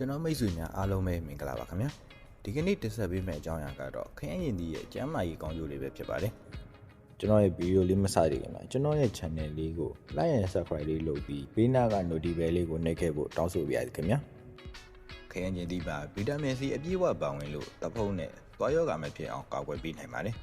ကျွန်တော်မိတ်ဆွေများအားလုံးပဲမင်္ဂလာပါခင်ဗျာဒီကနေ့တင်ဆက်ပေးမယ့်အကြောင်းအရာကတော့ခရမ်းရင်ဒီရဲ့ကျမ်းမာရေးကောင်းကျိုးလေးပဲဖြစ်ပါတယ်ကျွန်တော်ရဲ့ဗီဒီယိုလေးမစသေးခင်မှာကျွန်တော်ရဲ့ channel လေးကို like and subscribe လေးလုပ်ပြီးဘေးနားက notification လေးကိုနှိပ်ခဲ့ဖို့တောင်းဆိုပါရစေခင်ဗျာခရမ်းရင်ဒီပါဗီတာမင် C အပြည့်အဝပါဝင်လို့တဖုံနဲ့သွားရောဂါမဖြစ်အောင်ကာကွယ်ပေးနိုင်ပါတယ်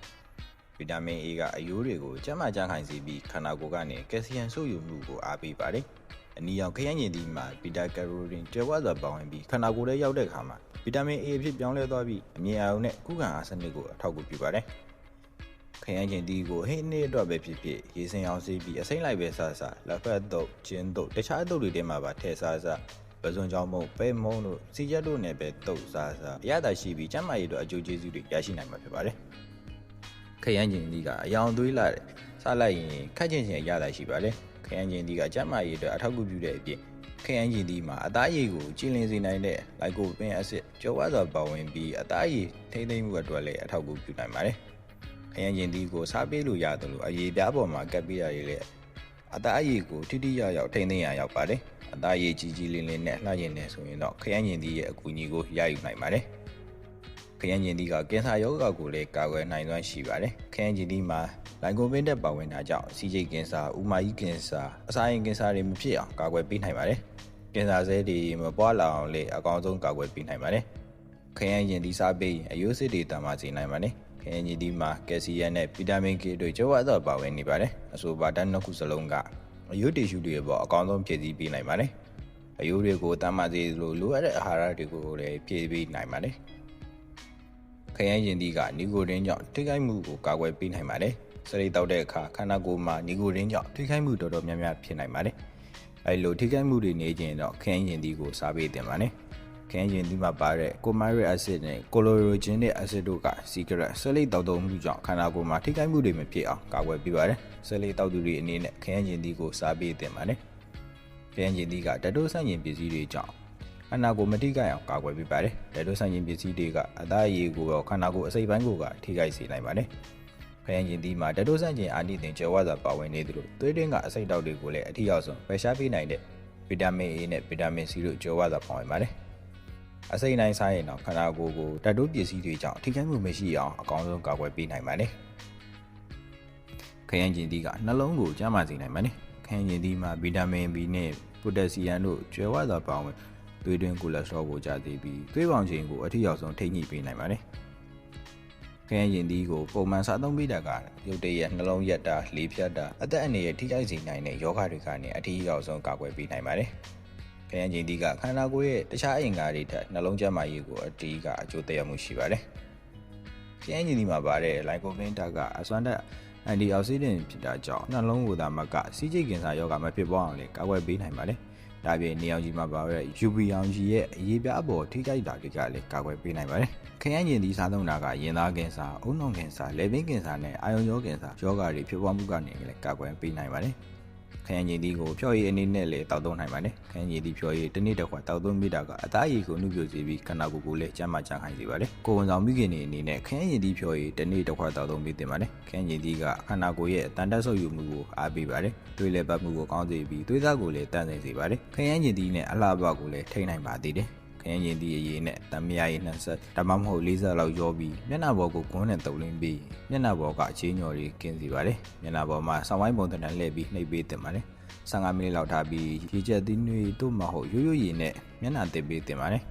ဗီတာမင် A ကအယိုးတွေကိုကျန်းမာကြခိုင်စေပြီးခန္ဓာကိုယ်ကနေကယ်ဆီယမ်စုပ်ယူမှုကိုအားပေးပါတယ်။ အနီရောင်ခရမ်းရည်ဒီမှာဗီတာကရိုတင်ကျွဲဝါစွာပါဝင်ပြီးခန္ဓာကိုယ်ထဲရောက်တဲ့အခါမှာဗီတာမင် A အဖြစ်ပြောင်းလဲသွားပြီးအမြင်အာရုံနဲ့ကုခံအားစနစ်ကိုအထောက်အကူပြုပါတယ်။ခရမ်းရည်ဒီကိုဟိနေ့အတွက်ပဲဖြစ်ဖြစ်ရေစင်အောင်စေးပြီးအစိမ့်လိုက်ပဲဆဆလက်ဖက်တော့ကျင်းတော့တခြားအတုပ်တွေထဲမှာပါထည့်ဆဆပဇွန်ကြောင့်မဟုတ်ပဲမုံတို့စီချက်တို့နဲ့ပဲတုတ်စားစားအရသာရှိပြီးကျန်းမာရေးအတွက်အကျိုးကျေးဇူးတွေရရှိနိုင်မှာဖြစ်ပါတယ်။ခရမ်းကျင်ဒီကအယောင်သွေးလာတယ်စားလိုက်ရင်ခက်ချင်ချင်ရတာရှိပါတယ် ခရမ်းကျင်ဒီကကျန်းမာရေးအတွက်အထောက်အကူပြုတဲ့အပြင်ခရမ်းကျင်ဒီမှာအသားရည်ကိုကျဉ်လင်းစေနိုင်တဲ့လိုက်ကိုပင်အဆစ်ကြောဝါစွာပါဝင်ပြီးအသားရည်ထိမ့်သိမ့်မှုအတွက်လည်းအထောက်အကူပြုနိုင်ပါတယ်ခရမ်းကျင်ဒီကိုစားပေးလို့ရတယ်လို့အရေးပြားပေါ်မှာကပ်ပေးရတယ်လေအသားရည်ကိုထိထိရောက်ရောက်ထိမ့်သိမ့်ရရောက်ပါတယ်အသားရည်ကြီးကြီးလင်းလင်းနဲ့လှကျင်နေဆိုရင်တော့ခရမ်းကျင်ဒီရဲ့အကူအညီကိုရယူနိုင်ပါတယ် ခရမ်းကျင်ဒီကကင်ဆာရောဂါကိုလည်းကာကွယ်နိုင်စွမ်းရှိပါတယ်ခရမ်းကျင်ဒီမှာလိုင်ကိုပင်းတက်ပါဝင်တာကြောင့်စီဂျိတ်ကင်ဆာဥမာကြီးကင်ဆာအစာရင်ကင်ဆာတွေမဖြစ်အောင်ကာကွယ်ပေးနိုင်ပါတယ်ကင်ဆာဆဲတွေမပွားလာအောင်လေအကောင်းဆုံးကာကွယ်ပေးနိုင်ပါတယ်ခရမ်းကျင်ဒီစားပေးရင်အယိုးစစ်တွေတမာစေနိုင်ပါတယ်ခရမ်းကျင်ဒီမှာကယ်ဆီယမ်နဲ့ဗီတာမင် K တို့ကျောဝါသောပါဝင်နေပါတယ်အဆိုပါတန်းနှစ်ခုစလုံးကအယိုးတီရှူတွေပေါ်အကောင်းဆုံးဖြည့်ဆည်းပေးနိုင်ပါတယ်အယိုးတွေကိုတမ်းမစေလိုလိုအပ်တဲ့အာဟာရတွေကိုလည်းဖြည့်ပေးနိုင်ပါတယ် ခရမ်းရင်ဒီကနီကိုရင်းကြောင့်ထိခိုက်မှုကိုကာကွယ်ပေးနိုင်ပါတယ်။စရိတ်တောက်တဲ့အခါခန္ဓာကိုယ်မှာနီကိုရင်းကြောင့်ထိခိုက်မှုတော်တော်များများဖြစ်နိုင်ပါတယ်။အဲလိုထိခိုက်မှုတွေနေခြင်းတော့ခရမ်းရင်ဒီကိုစားပေးတင်ပါတယ်။ခရမ်းရင်ဒီမှာပါတဲ့ကိုမိုရီအက်ဆစ်နဲ့ကိုလိုရိုဂျင်းတဲ့အက်ဆစ်တို့ကစီကရက်ဆလိတ်တောက်တုံမှုကြောင့်ခန္ဓာကိုယ်မှာထိခိုက်မှုတွေမဖြစ်အောင်ကာကွယ်ပေးပါတယ်။ဆလိတ်တောက်သူတွေအနေနဲ့ခရမ်းရင်ဒီကိုစားပေးတင်ပါတယ်။ခရမ်းရင်ဒီကတတိုးဆန့်ကျင်ပစ္စည်းတွေကြောင့် ခန္ဓာကိုယ်မထိခိုက်အောင်ကာကွယ်ပေးပါတယ်။လက်တို့ဆိုင်ရင်ပစ္စည်းတွေကအသားရည်ကိုရောခန္ဓာကိုယ်အစိတ်ပိုင်းကိုကထိခိုက်စေနိုင်ပါတယ်။ခရမ်းရင်ဒီမှာလက်တို့ဆိုင်ရင်အာနိသင်ကျော်ဝါစာပါဝင်နေသလိုသွေးတွင်းကအစိတ်တောက်တွေကိုလည်းအထီရောက်ဆုံးဖယ်ရှားပေးနိုင်တဲ့ဗီတာမင် A နဲ့ဗီတာမင် C တို့ကျော်ဝါစာပါဝင်ပါတယ်။အစိတ်နိုင်စားရင်တော့ခန္ဓာကိုယ်ကိုဓာတ်တိုးပစ္စည်းတွေကြောင့်ထိခိုက်မှုမရှိအောင်အကောင်းဆုံးကာကွယ်ပေးနိုင်ပါတယ်။ခရမ်းရင်ဒီကနှလုံးကိုကျန်းမာစေနိုင်ပါတယ်။ခရမ်းရင်ဒီမှာဗီတာမင် B နဲ့ပိုတက်ဆီယမ်တို့ကျွဲဝါစာပါဝင် သွေးတွင်းကိုလက်စထရောကိုကျသေးပြီးသွေးပေါင်ချိန်ကိုအထီရောက်ဆုံးထိန်းညှိပေးနိုင်ပါတယ်။ခရမ်းရင်သီးကိုပုံမှန်စားသုံးပေးတာကရုပ်တရက်နှလုံးရက်တာလေဖြတ်တာအသက်အန္တရာယ်ထိခိုက်စေနိုင်တဲ့ယောဂတွေကနေအထီရောက်ဆုံးကာကွယ်ပေးနိုင်ပါတယ်။ခရမ်းရင်သီးကခန္ဓာကိုယ်ရဲ့တခြားအင်္ဂါတွေထက်နှလုံးကျန်းမာရေးကိုအတီးကအကျိုးသက်ရောက်မှုရှိပါတယ်။ခရမ်းရင်သီးမှာပါတဲ့လိုက်ကိုပင်တာကအစွမ်းတက်အန်တီအောက်ဆီဒန့်ဖြစ်တာကြောင့်နှလုံးကိုယ်သာမကစီးကျိတ်ကင်ဆာယောဂမဖြစ်ပေါ်အောင်လည်းကာကွယ်ပေးနိုင်ပါတယ်။ ဒါပြင်နေအောင်ကြီးမှာပါတဲ့ UV အောင်ကြီးရဲ့အရေးပြအပေါ်ထိခိုက်တာတွေကလည်းကာကွယ်ပေးနိုင်ပါတယ်။ခရမ်းကျင်သီးစားသုံးတာကရင်သားကင်ဆာ၊အုံနှောင်ကင်ဆာ၊လေပင်ကင်ဆာနဲ့အာယုံရောကင်ဆာယောဂါတွေဖြစ်ပွားမှုကနေလည်းကာကွယ်ပေးနိုင်ပါတယ်။ ခရမ်းကျင်သီးကိုဖြော်ရည်အနေနဲ့လည်းတောက်သုံးနိုင်ပါတယ်။ခရမ်းကျင်သီးဖြော်ရည်တစ်နေ့တစ်ခွက်တောက်သုံးမိတာကအသားရည်ကိုနှုတ်ပြစေပြီးခန္ဓာကိုယ်ကိုလည်းကျန်းမာကြခိုင်စေပါတယ်။ကိုယ်ဝန်ဆောင်မိခင်တွေအနေနဲ့ခရမ်းကျင်သီးဖြော်ရည်တစ်နေ့တစ်ခွက်တောက်သုံးပြီးတင်ပါတယ်။ခရမ်းကျင်သီးကခန္ဓာကိုယ်ရဲ့တန်တက်ဆုပ်ယူမှုကိုအားပေးပါတယ်။သွေးလည်းပတ်မှုကိုကောင်းစေပြီးသွေးသားကိုလည်းတန့်စင်စေပါတယ်။ခရမ်းကျင်သီးနဲ့အလှပကိုလည်းထိန်းနိုင်ပါသေးတယ်။ ခရမ်းကျင်သီးအရေးနဲ့တမရည်နှဆက်ဒါမှမဟုတ်၄ဆက်လောက်ရောပြီးမျက်နှာပေါ်ကိုကွန်းနဲ့တုပ်လင်းပြီးမျက်နှာပေါ်ကအခြေညော်တွေကင်းစီပါတယ်။မျက်နှာပေါ်မှာဆောင်းဝိုင်းပုံသဏ္ဍာန်လှည့်ပြီးနှိပ်ပေးတင်ပါတယ်။15မိနစ်လောက်ထားပြီးရေချက်သီးနှွေးတို့မဟုတ်ရိုးရိုးရည်နဲ့မျက်နှာတင်ပေးတင်ပါတယ်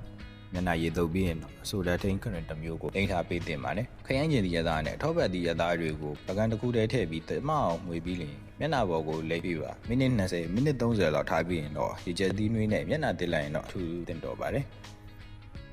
မျက်နှာရေတုပ်ပြီးရင်တော့အဆိုဒါထိန်ခရစ်တစ်မျိုးကိုတင်ထားပေးတင်ပါတယ်ခရမ်းကျင်ဒီရသားနဲ့ထောပတ်ဒီရသားတွေကိုပကံတစ်ခုတည်းထည့်ပြီးတမအောင်မှွေပြီးလင်မျက်နှာပေါ်ကိုလိပ်ပြီးပါမိနစ်20မိနစ်30လောက်ထားပြီးရင်တော့ရေချက်သီးနှွေးနဲ့မျက်နှာတင်လိုက်ရင်တော့အထူးတင်တော်ပါတယ်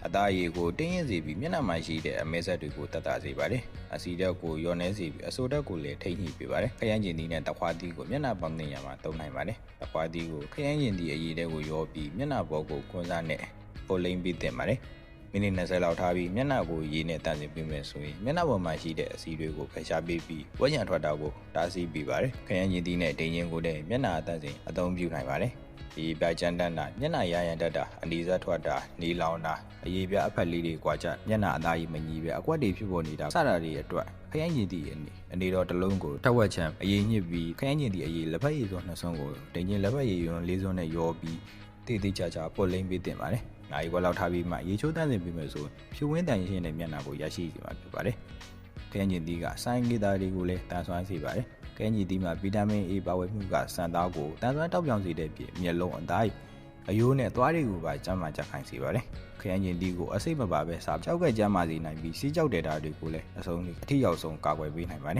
အသားရည်ကိုတင်းရင်စီပြီးမျက်နှာမှာရှိတဲ့အမဲဆက်တွေကိုတတ်တာစေပါတယ်။အစီဓာတ်ကိုလျော့နှဲစေပြီးအဆိုဓာတ်ကိုလည်းထိညှိပေးပါတယ်။ခရမ်းကျင်သီးနဲ့တခွားသီးကိုမျက်နှာပေါင်းတင်ရမှာသုံးနိုင်ပါတယ်။တခွားသီးကိုခရမ်းကျင်သီးအရည်တဲ့ကိုရောပြီးမျက်နှာပေါ်ကိုကွန်းစားနဲ့ ပိုလိမ့်ပြီးတင်ပါတယ်။မိနစ်20လောက်ထားပြီးမျက်နှာကိုရေနဲ့တန့်စင်ပေးမယ်ဆိုရင်မျက်နှာပေါ်မှာရှိတဲ့အစီတွေကိုဖယ်ရှားပေးပြီးဝက်ညံထွက်တာကိုတားဆီးပေးပါတယ်။ခရမ်းကျင်သီးနဲ့ဒိန်ရင်ကိုလည်းမျက်နှာအတန့်စင်အသုံးပြုနိုင်ပါတယ်။ဒီပြကြမ်းတမ်းတာမျက်နှာရရန်တက်တာအနီးစားထွက်တာနေလောင်တာအရေးပြအဖက်လေးတွေကွာကြမျက်နှာအသားကြီးမညီပဲအကွက်တွေဖြစ်ပေါ်နေတာစတာတွေအတွက်ခရမ်းကျင်သည့်အနေအနေတော်တစ်လုံးကိုထက်ဝက်ချံအရေးညစ်ပြီးခရမ်းကျင်သည့်အရေးလက်ဖက်ရည်စွန်းနှစ်စွန်းကိုတင်ကျင်လက်ဖက်ရည်ယွန်းလေးစွန်းနဲ့ရောပြီးတည်တည်ကြကြပုတ်လိမ့်ပေးတင်ပါတယ်ခ နိုင်ဝက်လောက်ထားပြီးမှရေချိုးတန်းစင်ပြီးမှဆိုဖြူဝင်းတန်ရှင်တဲ့မျက်နှာကိုရရှိစေမှာဖြစ်ပါတယ်။ခရမ်းကျင်သီးကစိုင်းငေးသားတွေကိုလည်းတန်ဆွမ်းစေပါတယ်။ခရမ်းကျင်သီးမှာဗီတာမင် A ပါဝင်မှုကစံသားကိုတန်ဆွမ်းတောက်ပြောင်စေတဲ့ပြင်မျက်လုံးအသားအယိုးနဲ့သွားတွေကိုပါကျန်းမာကြခိုင်စေပါတယ်။ခရမ်းကျင်သီးကိုအစိတ်မပါပဲစားကြောက်ကကျန်းမာစေနိုင်ပြီးစီးကြောက်တဲ့ဓာတ်တွေကိုလည်းအဆုံးအထိရောက်ဆုံးကာကွယ်ပေးနိုင်ပါတယ်